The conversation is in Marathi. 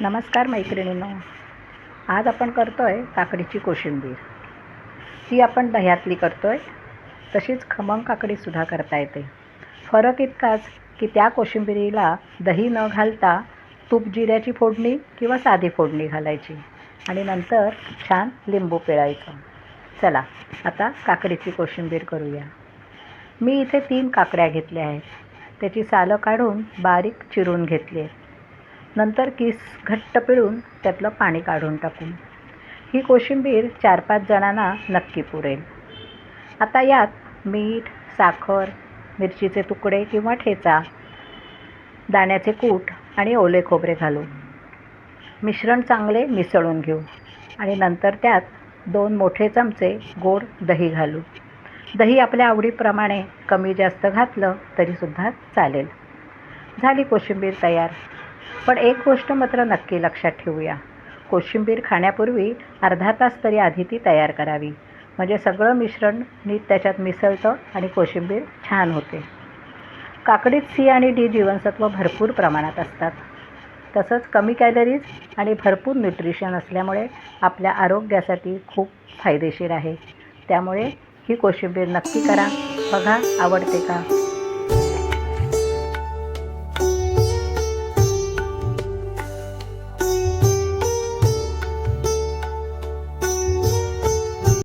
नमस्कार मैत्रिणींनो. आज आपण करतो आहे काकडीची कोशिंबीर. ती आपण दह्यातली करतो आहे तशीच खमंग काकडीसुद्धा करता येते. फरक इतकाच की त्या कोशिंबिरीला दही न घालता तूप जिऱ्याची फोडणी किंवा साधी फोडणी घालायची. आणि नंतर छान लिंबू पिळायचं. चला आता काकडीची कोशिंबीर करूया. मी इथे तीन काकड्या घेतल्या आहेत. त्याची सालं काढून बारीक चिरून घेतली आहेत. नंतर किस घट्ट पिळून त्यातलं पाणी काढून टाकून. ही कोशिंबीर चार पाच जणांना नक्की पुरेल. आता यात मीठ साखर मिरचीचे तुकडे किंवा ठेचा दाण्याचे कूट आणि ओले खोबरे घालू मिश्रण चांगले मिसळून घेऊ आणि नंतर त्यात दोन मोठे चमचे गोड दही घालू. दही आपल्या आवडीप्रमाणे कमी जास्त घातलं तरीसुद्धा चालेल. झाली कोशिंबीर तयार. पण एक गोष्ट मात्र नक्की लक्षात ठेवूया. कोशिंबीर खाण्यापूर्वी अर्धा तास तरी आधी ती तयार करावी. म्हणजे सगळं मिश्रण नीट त्याच्यात मिसळतं आणि कोशिंबीर छान होते. काकडीत सी आणि डी जीवनसत्व भरपूर प्रमाणात असतात. तसंच कमी कॅलरीज आणि भरपूर न्यूट्रिशन असल्यामुळे आपल्या आरोग्यासाठी खूप फायदेशीर आहे. त्यामुळे ही कोशिंबीर नक्की करा. बघा आवडते का?